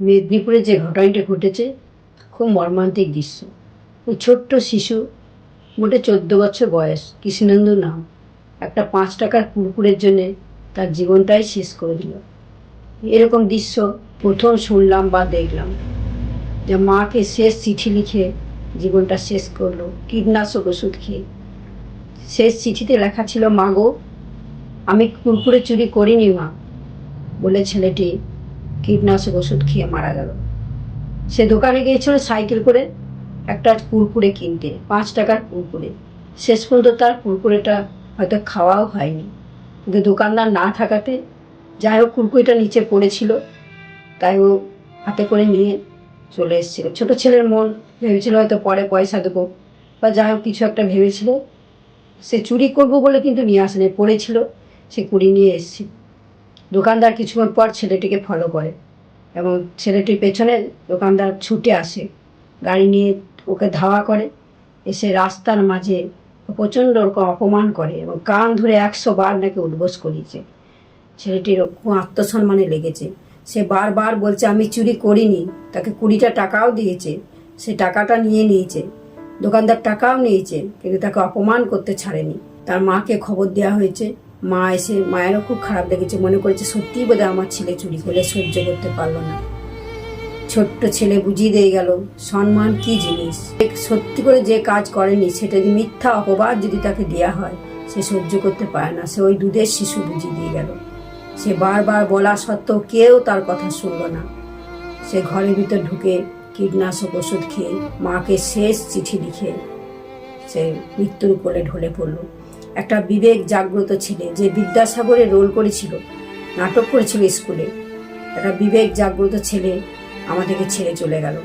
মেদিনীপুরে যে ঘটনাটা ঘটেছে, খুব মর্মান্তিক দৃশ্য। ওই ছোট্ট শিশু, মোটে চোদ্দ বছর বয়স, কৃষ্ণেন্দু নাম। একটা পাঁচ টাকার কুকুরের জন্যে তার জীবনটাই শেষ করে দিল। এরকম দৃশ্য প্রথম শুনলাম বা দেখলাম যে মাকে শেষ চিঠি লিখে জীবনটা শেষ করল, কীটনাশক ওষুধ খেয়ে। শেষ চিঠিতে লেখা ছিল, মা গো, আমি কুরকুরে চুরি করিনি, মা, বলে ছেলেটি কীটনাশক ওষুধ খেয়ে মারা গেল। সে দোকানে গিয়েছিল সাইকেল করে একটা কুরকুরে কিনতে, পাঁচ টাকার কুরকুরে। শেষ পর্যন্ত তার কুরকুরেটা হয়তো খাওয়াও হয়নি। কিন্তু দোকানদার না থাকাতে যাই হোক কুরকুরেটা নিচে পড়েছিল, তাই ও হাতে করে নিয়ে চলে এসেছিল। ছোটো ছেলের মন ভেবেছিল হয়তো পরে পয়সা দেবো বা যাই হোক কিছু একটা ভেবেছিল। সে চুরি করব বলে কিন্তু নিয়ে আসেনি, পড়েছিল, সে কুড়ি নিয়ে এসেছিল। দোকানদার কিছুক্ষণ পর ছেলেটিকে ফলো করে এবং ছেলেটির পেছনে দোকানদার ছুটে আসে। গাড়ি নিয়ে ওকে ধাওয়া করে, এসে রাস্তার মাঝে প্রচণ্ড ওরকম অপমান করে এবং কান ধরে একশো বার নাকি উদ্বোস করিয়েছে। ছেলেটির আত্মসম্মানে লেগেছে। সে বারবার বলছে, আমি চুরি করিনি, তাকে কুড়িটা টাকাও দিয়েছে, সে টাকাটা নিয়ে নিয়েছে। দোকানদার টাকাও নিয়েছে, কিন্তু তাকে অপমান করতে ছাড়েনি। তার মাকে খবর দেওয়া হয়েছে মা এসে মায়েরও খুব খারাপ লেগেছে, মনে করেছে সত্যিই বোধহয় আমার ছেলে চুরি করে সহ্য করতে পারল না। ছোট্ট ছেলে বুঝিয়ে দিয়ে গেল, সম্মান কি জিনিস? সত্যি করে যে কাজ করেনি, সেটা যদি মিথ্যা অপবাদ যদি তাকে দেওয়া হয়, সে সহ্য করতে পারে না। সে ওই দুধের শিশু বুঝিয়ে দিয়ে গেল। সে বারবার বলা সত্ত্বেও কেউ তার কথা শুনলো না। সে ঘরের ভিতর ঢুকে কীটনাশক ওষুধ খেয়ে মাকে শেষ চিঠি লিখে সে মৃত্যুর কোলে ঢলে পড়ল। একটা বিবেক জাগ্রত ছেলে যে বিদ্যাসাগরে রোল করেছিল, নাটক করেছিল স্কুলে। একটা বিবেক জাগ্রত ছেলে আমাদেরকে ছেড়ে চলে গেল।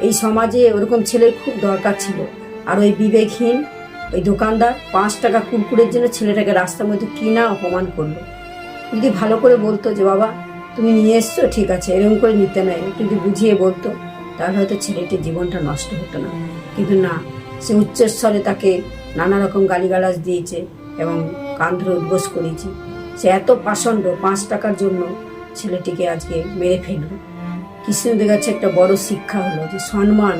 এই সমাজে ওরকম ছেলের খুব দরকার ছিল। আর ওই বিবেকহীন, ওই দোকানদার পাঁচ টাকা কুরকুরের জন্য ছেলেটাকে রাস্তার মধ্যে কিনা অপমান করল। যদি ভালো করে বলতো যে, বাবা, তুমি নিয়ে এসছো? ঠিক আছে। এরকম করে নিতে একটু যদি বুঝিয়ে বলতো, তাহলে হয়তো ছেলেটির জীবনটা নষ্ট হতো না। কিন্তু না, সে উচ্চস্বরে তাকে নানা রকম গালিগালাজ দিয়েছে এবং কান ধরে উদ্বোস করেছে। সে এত পাষণ্ড, পাঁচ টাকার জন্য ছেলেটিকে আজকে মেরে ফেলল। কৃষ্ণদের কাছে একটা বড় শিক্ষা হলো যে সম্মান,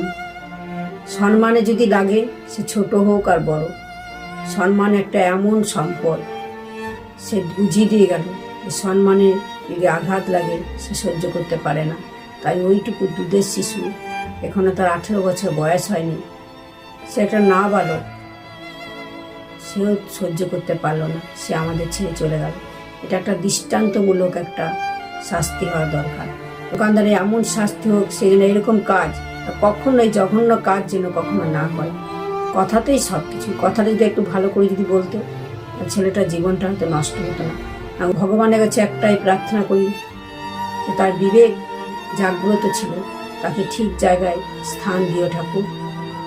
সম্মানে যদি লাগে সে ছোট হোক আর বড়। সম্মান একটা এমন সম্পদ, সে বুঝিয়ে দিয়ে গেল সম্মানে যদি আঘাত লাগে সে সহ্য করতে পারে না। তাই ওইটুকু দুধের শিশু, এখনও তার আঠেরো বছর বয়স হয়নি। সে একটা না বালক সেও সহ্য করতে পারল না। সে আমাদের ছেড়ে চলে গেল। এটা একটা দৃষ্টান্তমূলক একটা শাস্তি হওয়া দরকার। দোকানদারে এমন শাস্তি হোক, সে যেন এরকম কাজ আর কখনো জঘন্য কাজ যেন কখনো না করে। কথাতেই সব কিছু কথাটা যদি একটু ভালো করে যদি বলতো ছেলেটার জীবনটা হয়তো নষ্ট হতো না। আমি ভগবানের কাছে একটাই প্রার্থনা করি, যে তার বিবেক জাগ্রত ছিল, তাকে ঠিক জায়গায় স্থান দিও ঠাকুর।